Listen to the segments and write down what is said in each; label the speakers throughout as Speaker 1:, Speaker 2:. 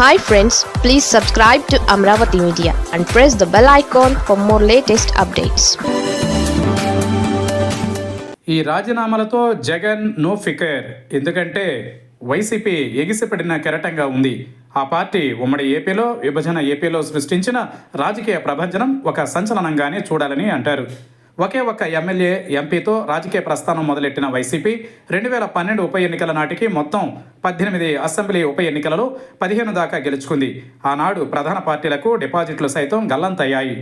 Speaker 1: Hi friends please subscribe to Amaravati media and press the bell icon for more latest updates
Speaker 2: ఈ రాజీనామాలతో Jagan no ఫికర్ ఎందుకంటే YCP ఎగిసిపడిన కెరటంగా ఉంది. ఆ party ఉమ్మడి ఏపీలో విభజన ఏపీలో సృష్టించిన రాజకీయ ప్రభంజనం ఒక సంచలనంగానే చూడాలని అంటారు. ఒకే ఒక్క ఎమ్మెల్యే ఎంపీతో రాజకీయ ప్రస్థానం మొదలెట్టిన వైసీపీ రెండు వేల పన్నెండు ఉప ఎన్నికల నాటికి మొత్తం పద్దెనిమిది అసెంబ్లీ ఉప ఎన్నికలలో పదిహేను దాకా గెలుచుకుంది. ఆనాడు ప్రధాన పార్టీలకు డిపాజిట్లు సైతం గల్లంతయ్యాయి.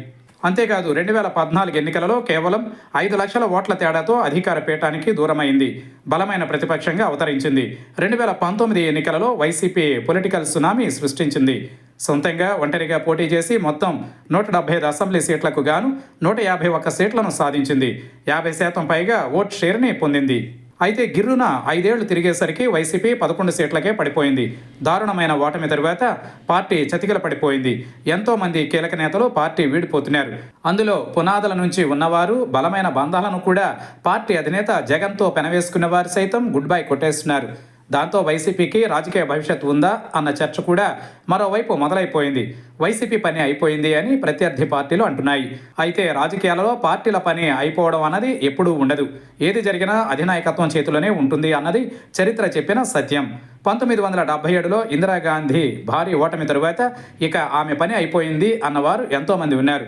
Speaker 2: అంతేకాదు రెండు వేల పద్నాలుగు ఎన్నికలలో కేవలం ఐదు లక్షల ఓట్ల తేడాతో అధికార పీఠానికి దూరమైంది. బలమైన ప్రతిపక్షంగా అవతరించింది. రెండు వేల పంతొమ్మిది ఎన్నికలలో వైసీపీ పొలిటికల్ సునామీ సృష్టించింది. సొంతంగా ఒంటరిగా పోటీ చేసి మొత్తం నూట డెబ్బై ఐదు అసెంబ్లీ సీట్లకు గాను నూట యాభై ఒక్క సీట్లను సాధించింది. యాభై శాతం పైగా ఓట్ షేర్ని పొందింది. అయితే గిర్రున ఐదేళ్ళు తిరిగేసరికి వైసీపీ పదకొండు సీట్లకే పడిపోయింది. దారుణమైన ఓటమి తరువాత పార్టీ చతికిల పడిపోయింది. ఎంతో మంది కీలక నేతలు పార్టీ వీడిపోతున్నారు. అందులో పునాదుల నుంచి ఉన్నవారు బలమైన బంధాలను కూడా పార్టీ అధినేత జగన్తో పెనవేసుకున్న వారు సైతం గుడ్ బై కొట్టేస్తున్నారు. దాంతో వైసీపీకి రాజకీయ భవిష్యత్తు ఉందా అన్న చర్చ కూడా మరోవైపు మొదలైపోయింది. వైసీపీ పని అయిపోయింది అని ప్రత్యర్థి పార్టీలు అంటున్నాయి. అయితే రాజకీయాలలో పార్టీల పని అయిపోవడం అన్నది ఎప్పుడూ ఉండదు. ఏది జరిగినా అధినాయకత్వం చేతిలోనే ఉంటుంది అన్నది చరిత్ర చెప్పిన సత్యం. పంతొమ్మిది వందల డెబ్బై ఏడులో ఇందిరాగాంధీ భారీ ఓటమి తరువాత ఇక ఆమె పని అయిపోయింది అన్నవారు ఎంతోమంది ఉన్నారు.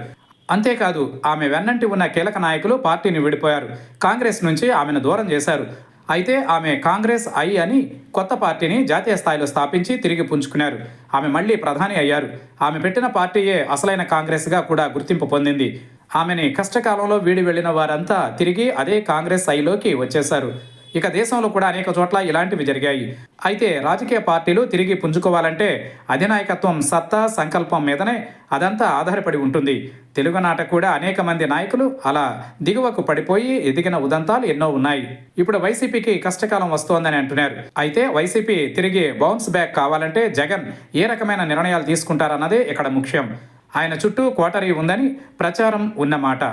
Speaker 2: అంతేకాదు ఆమె వెన్నంటి ఉన్న కీలక నాయకులు పార్టీని విడిపోయారు. కాంగ్రెస్ నుంచి ఆమెను దూరం చేశారు. అయితే ఆమె కాంగ్రెస్ ఐ అని కొత్త పార్టీని జాతీయ స్థాయిలో స్థాపించి తిరిగి పుంజుకున్నారు. ఆమె మళ్ళీ ప్రధాని అయ్యారు. ఆమె పెట్టిన పార్టీయే అసలైన కాంగ్రెస్గా కూడా గుర్తింపు పొందింది. ఆమెని కష్టకాలంలో వీడి వెళ్ళిన వారంతా తిరిగి అదే కాంగ్రెస్ ఐలోకి వచ్చేశారు. ఇక దేశంలో కూడా అనేక చోట్ల ఇలాంటివి జరిగాయి. అయితే రాజకీయ పార్టీలు తిరిగి పుంజుకోవాలంటే అధినాయకత్వం సత్తా సంకల్పం మీదనే అదంతా ఆధారపడి ఉంటుంది. తెలుగునాట కూడా అనేక మంది నాయకులు అలా దిగువకు పడిపోయి ఎదిగిన ఉదంతాలు ఎన్నో ఉన్నాయి. ఇప్పుడు వైసీపీకి కష్టకాలం వస్తోందని అంటున్నారు. అయితే వైసీపీ తిరిగి బౌన్స్ బ్యాక్ కావాలంటే జగన్ ఏ రకమైన నిర్ణయాలు తీసుకుంటారన్నదే ఇక్కడ ముఖ్యం. ఆయన చుట్టూ కోటరీ ఉందని ప్రచారం ఉన్నమాట.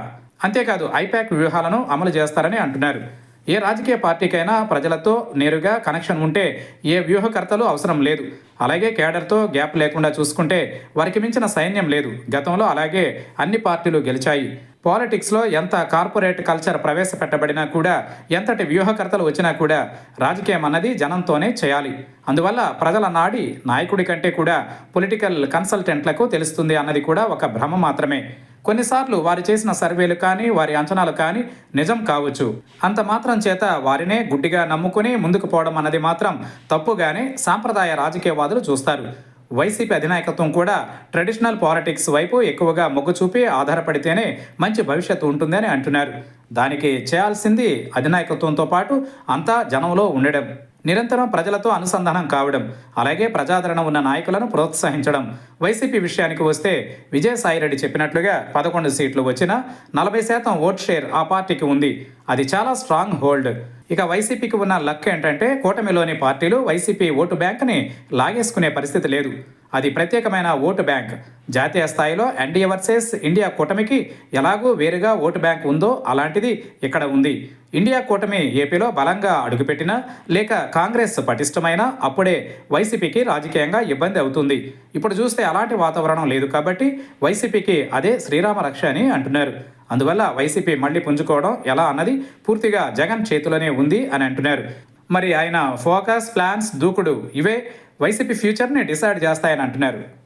Speaker 2: అంతేకాదు ఐపాక్ వ్యూహాలను అమలు చేస్తారని అంటున్నారు. ఏ రాజకీయ పార్టీకైనా ప్రజలతో నేరుగా కనెక్షన్ ఉంటే ఏ వ్యూహకర్తలు అవసరం లేదు. అలాగే కేడర్తో గ్యాప్ లేకుండా చూసుకుంటే వారికి మించిన సైన్యం లేదు. గతంలో అలాగే అన్ని పార్టీలు గెలిచాయి. పాలిటిక్స్లో ఎంత కార్పొరేట్ కల్చర్ ప్రవేశపెట్టబడినా కూడా ఎంతటి వ్యూహకర్తలు వచ్చినా కూడా రాజకీయం అన్నది జనంతోనే చేయాలి. అందువల్ల ప్రజల నాడి నాయకుడి కంటే కూడా పొలిటికల్ కన్సల్టెంట్లకు తెలుస్తుంది అన్నది కూడా ఒక భ్రమ మాత్రమే. కొన్నిసార్లు వారు చేసిన సర్వేలు కానీ వారి అంచనాలు కానీ నిజం కావచ్చు. అంత మాత్రం చేత వారినే గుడ్డిగా నమ్ముకుని ముందుకు పోవడం అన్నది మాత్రం తప్పుగానే సాంప్రదాయ రాజకీయవాదులు చూస్తారు. వైసీపీ అధినాయకత్వం కూడా ట్రెడిషనల్ పాలిటిక్స్ వైపు ఎక్కువగా మొగ్గు చూపి ఆధారపడితేనే మంచి భవిష్యత్తు ఉంటుందని అంటున్నారు. దానికి చేయాల్సింది అధినాయకత్వంతో పాటు అంతా జనంలో ఉండడం. నిరంతరం ప్రజలతో అనుసంధానం కావడం అలాగే ప్రజాదరణ ఉన్న నాయకులను ప్రోత్సహించడం. వైసీపీ విషయానికి వస్తే విజయసాయిరెడ్డి చెప్పినట్లుగా పదకొండు సీట్లు వచ్చినా నలభై శాతం ఓట్ షేర్ ఆ పార్టీకి ఉంది. అది చాలా స్ట్రాంగ్ హోల్డ్. ఇక వైసీపీకి ఉన్న లక్ ఏంటంటే కూటమిలోని పార్టీలు వైసీపీ ఓటు బ్యాంక్ని లాగేసుకునే పరిస్థితి లేదు. అది ప్రత్యేకమైన ఓటు బ్యాంక్. జాతీయ స్థాయిలో ఎన్డీఏ వర్సెస్ ఇండియా కూటమికి ఎలాగూ వేరుగా ఓటు బ్యాంక్ ఉందో అలాంటిది ఇక్కడ ఉంది. ఇండియా కూటమి ఏపీలో బలంగా అడుగుపెట్టినా లేక కాంగ్రెస్ పటిష్టమైనా అప్పుడే వైసీపీకి రాజకీయంగా ఇబ్బంది అవుతుంది. ఇప్పుడు చూస్తే అలాంటి వాతావరణం లేదు కాబట్టి వైసీపీకి అదే శ్రీరామ రక్ష అని అంటున్నారు. అందువల్ల వైసీపీ మళ్ళీ పుంజుకోవడం ఎలా అన్నది పూర్తిగా జగన్ చేతిలోనే ఉంది అని అంటున్నారు. మరి ఆయన ఫోకస్ ప్లాన్స్ దూకుడు ఇవే. వైసీపీ ఫ్యూచర్ని డిసైడ్ చేస్తాయని అంటున్నారు.